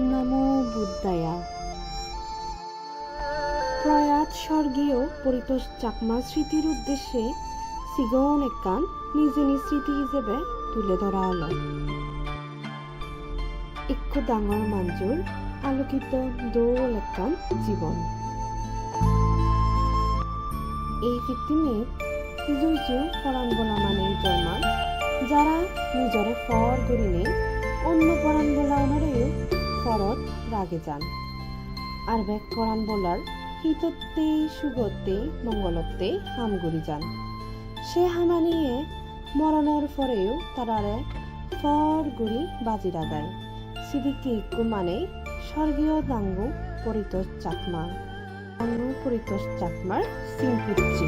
নমো বুদ্ধায়া। প্রয়াত স্বর্গীয় পরিতোষ চাকমা স্মৃতির উদ্দেশ্যে সিগন একান নিজ নিজ স্মৃতি হিসেবে তুলে ধরা হলো। একটু ডাঙৰ মঞ্জুৰ আলোকিত দৌল একান জীৱন এই ভিত্তিনিত জুইজু ফরান বলা মানে জন্মার যারা নিজরে ফর করিনে অন্য পরাণ বলা ওনারেও ফরত রাগে যান। আর ব্যাগ করান বলার হিতত্তে সুগতে মঙ্গলত্তে হামগুড়ি যান। সে হামা নিয়ে মরণের পরেও তারারে ফর গুড়ি বাজি রাগায় সিদিকে ইকু মানে স্বর্গীয় দাঙ্গু পরিতোষ চাকমা। দাঙ্গু পরিতোষ চাকমার সিংপুচ্ছি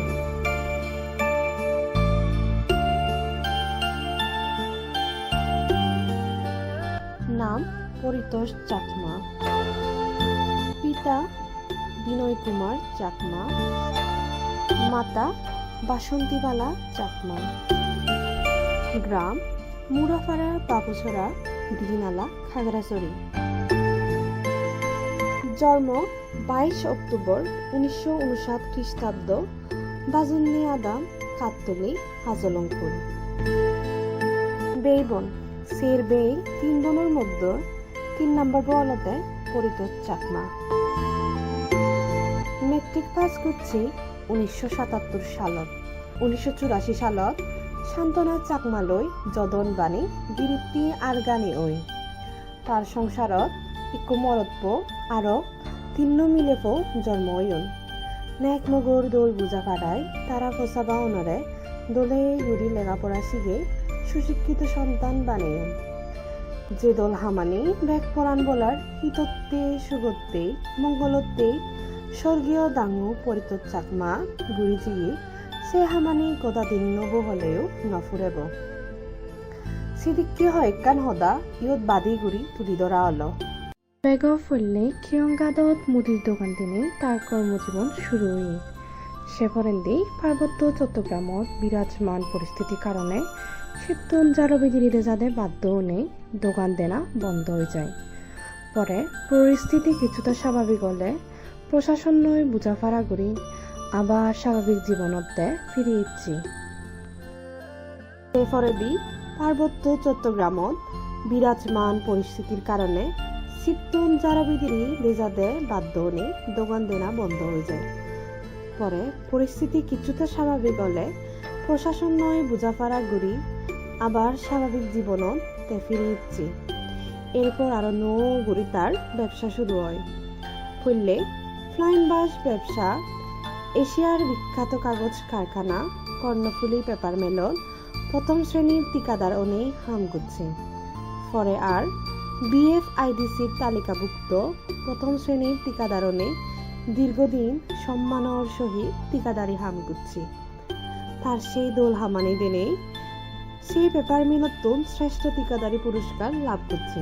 পরিতোষ চাকমা। পিতা বিনয় কুমার চাকমা। মাতা বাসন্তীবালা চাকমা। গ্রাম মুরাপাড়া বাবুছড়া দিনালা খাগড়াছড়ি। জন্ম বাইশ অক্টোবর উনিশশো উনষাট খ্রিস্টাব্দ বাজন্নি আদাম, কাত্তলি, হাজলংপুর। বেইবন সের বেই, তিন বোনের মধ্যে তিন নম্বর বলতে পরিতোষ চাকমা। মেট্রিক পাস করছি উনিশশো সাতাত্তর সালত। উনিশশো চুরাশি সালত শান্তনা চাকমালৈ যদন বাণী গিরিপ্তি আর গানি ওই। তার সংসারত ইকো মরত্ব আরও তিন্ন মিলেফো জন্ম হইন নেক মগর দোল বুজা কাটায় তারা ফসাবা অনরে দোলে গুড়ি লেখাপড়া শিখে সুশিক্ষিত সন্তান বানিয়ে যে দল হামানি ব্যাগ পরাণ বলার হিতত্তে, সুগত্তে, মঙ্গলত্তে, স্বর্গীয় দাঙ্গু পরিতোষ চাকমা গুড়ি জিয়ে সে হামানি গদা দিন নব হলেও নফুরেব। সিদিকি হয় কান হদা, ইয়ত বাদি গুড়ি তুলি ধরা হলো। বেগ ফুললে কিয়ংগাদত মুদির দোকান দিনে তার কর্মজীবন শুরু হই। সে পরেন্দি পার্বত্য চট্টগ্রামত বিরাজমান পরিস্থিতির কারণে জারবিদিরিতে যাদের বাধ্য নেই, দোকান দেনা বন্ধ হয়ে যায়। পরে পরিস্থিতি কিছুটা স্বাভাবিক হলে প্রশাসন নয় বুঝাফারা করি, আবার স্বাভাবিক জীবনতে ফিরে ইচ্ছি এরপরে দি পার্বত্য চট্টগ্রামত বিরাজমান পরিস্থিতির কারণে শীতল জারবিদিরি লেজাদে বাধ্য নেই, দোকান দেনা বন্ধ হয়ে যায়। পরে পরিস্থিতি কিছুটা স্বাভাবিক হলে প্রশাসন নয় বুঝাফারা করি আবার স্বাভাবিক জীবনত ফিরে ইচ্ছি এরপর আরও নো গুড়ি তার ব্যবসা শুরু হয়। ফুললে ফ্লাইং বাস ব্যবসা, এশিয়ার বিখ্যাত কাগজ কারখানা, কর্ণফুলি পেপার মেলন, প্রথম শ্রেণির ঠিকাদার অনে হাম করছে। পরে আর বিএফ আইডিসির তালিকাভুক্ত প্রথম শ্রেণির ঠিকাদারণে দীর্ঘদিন সম্মানর সহিত টিকাদারি হাম করছে। তার সেই দোল হামানি দিনেই সেই পেপার মিলতুন শ্রেষ্ঠ ঠিকাদারি পুরস্কার লাভ করছে।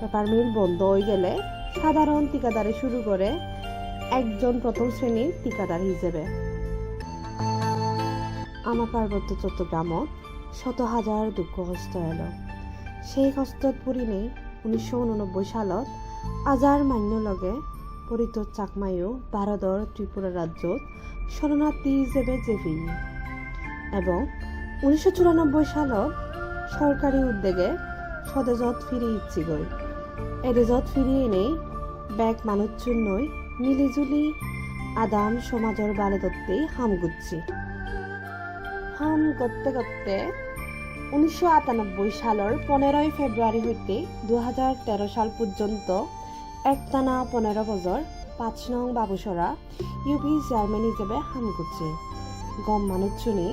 পেপার মিল বন্ধ হয়ে গেলে সাধারণ ঠিকাদারি শুরু করে একজন প্রথম শ্রেণির ঠিকাদার হিসেবে। আমার পার্বত্য চট্টগ্রামত শত হাজার দুঃখ কষ্ট এলো। সেই কষ্টত নেই উনিশশো উননব্বৈ সালত আজাৰ মান্য লগে পৰিতোষ চাকমায়ো ভাৰতৰ ত্ৰিপুৰা ৰাজ্যত শরণার্থী হিসেবে জেভি এবং উনিশশো চুরানব্বই সালত সরকারি উদ্যোগে স্বদেশত ফিরে ইচ্ছিগৈ এদেশত ফিরি এনেই ব্যাগ মানুষজন্যই মিলিজুলি আদাম সমাজৰ বালে তত্ত্বেই হাম গুচ্ছি। হাম করতে করতে উনিশশো আটানব্বই সালের পনেরোই ফেব্রুয়ারি হইতে দু সাল পর্যন্ত একটানা পনেরো বছর পাঁচ নং বাবুসরা ইউপি চেয়ারম্যান হিসেবে হাম করছে গম মানুষজনী